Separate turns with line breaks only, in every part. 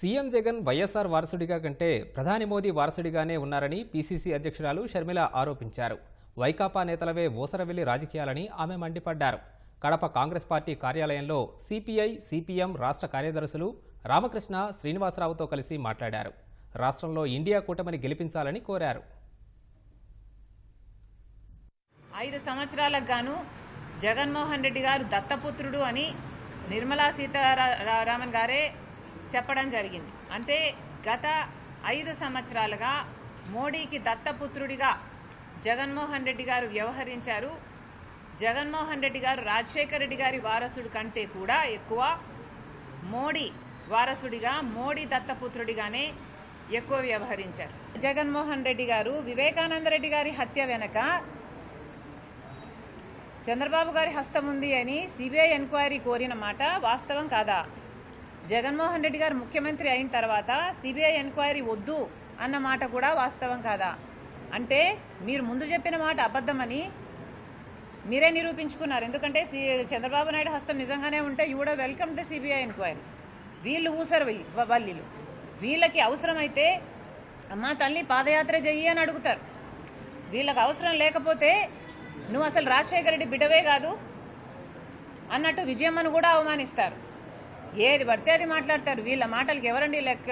CM Jagan YSR వారసుడిగా కంటే ప్రధాని మోదీ వారసుడిగానే ఉన్నారని పీసీసీ అధ్యక్షురాలు షర్మిల ఆరోపించారు. వైకాపా నేతలవే ఓసరవెల్లి రాజకీయాలని ఆమె మండిపడ్డారు. కడప కాంగ్రెస్ పార్టీ కార్యాలయంలో సిపిఐ సిపిఎం రాష్ట్ర కార్యదర్శులు రామకృష్ణ శ్రీనివాసరావుతో కలిసి మాట్లాడారు. రాష్ట్రంలో ఇండియా కూటమిని గెలిపించాలని కోరారు.
ఐదు సంవత్సరాలకు గాను జగన్మోహన్ రెడ్డి గారు దత్తపుత్రుడు అని నిర్మలా సీతారామన్ గారే చెప్పడం జరిగింది. అంటే గత ఐదు సంవత్సరాలుగా మోడీకి దత్తపుత్రుడిగా జగన్మోహన్ రెడ్డి గారు వ్యవహరించారు. జగన్మోహన్ రెడ్డి గారు రాజశేఖర రెడ్డి గారి వారసుడు కంటే కూడా ఎక్కువ మోడీ వారసుడిగా మోడీ దత్తపుత్రుడిగానే ఎక్కువ వ్యవహరించారు. జగన్మోహన్ రెడ్డి గారు వివేకానంద రెడ్డి గారి హత్య వెనక చంద్రబాబు గారి హస్తం ఉంది అని సిబిఐ ఎంక్వైరీ కోరిన మాట వాస్తవం కాదా? జగన్మోహన్ రెడ్డి గారు ముఖ్యమంత్రి అయిన తర్వాత సిబిఐ ఎంక్వైరీ వద్దు అన్న మాట కూడా వాస్తవం కాదా? అంటే మీరు ముందు చెప్పిన మాట అబద్ధమని మీరే నిరూపించుకున్నారు. ఎందుకంటే సి చంద్రబాబు నాయుడు హస్తం నిజంగానే ఉంటే యూ కూడా వెల్కమ్ ద సిబిఐ ఎంక్వైరీ వీళ్ళు ఊసరు వల్లీలు. వీళ్ళకి అవసరమైతే మా తల్లి పాదయాత్ర చెయ్యి అని అడుగుతారు. వీళ్ళకి అవసరం లేకపోతే నువ్వు అసలు రాజశేఖర రెడ్డి బిడ్డవే కాదు అన్నట్టు విజయమ్మను కూడా అవమానిస్తారు. ఏది పడితే అది మాట్లాడతారు. వీళ్ళ మాటలకి ఎవరండి లెక్క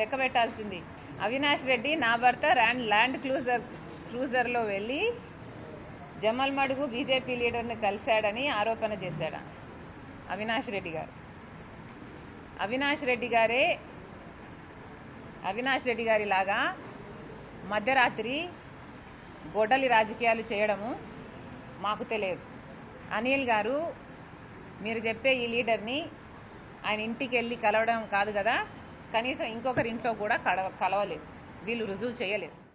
లెక్క పెట్టాల్సింది? అవినాష్ రెడ్డి నా భర్త ర్యాండ్ ల్యాండ్ క్లూజర్ క్రూజర్లో వెళ్ళి జమల్ మడుగు బీజేపీ లీడర్ని కలిశాడని ఆరోపణ చేశాడు? అవినాష్ రెడ్డి గారు. అవినాష్ రెడ్డి గారే అవినాష్ రెడ్డి గారి లాగా మధ్యరాత్రి గొడ్డలి రాజకీయాలు చేయడము మాకు తెలియదు. అనిల్ గారు మీరు చెప్పే ఈ లీడర్ని ఆయన ఇంటికి వెళ్ళి కలవడం కాదు కదా? కనీసం ఇంకొకరి ఇంట్లో కూడా కలవ కలవలేదు. వీళ్ళు రుజువు చేయలేదు.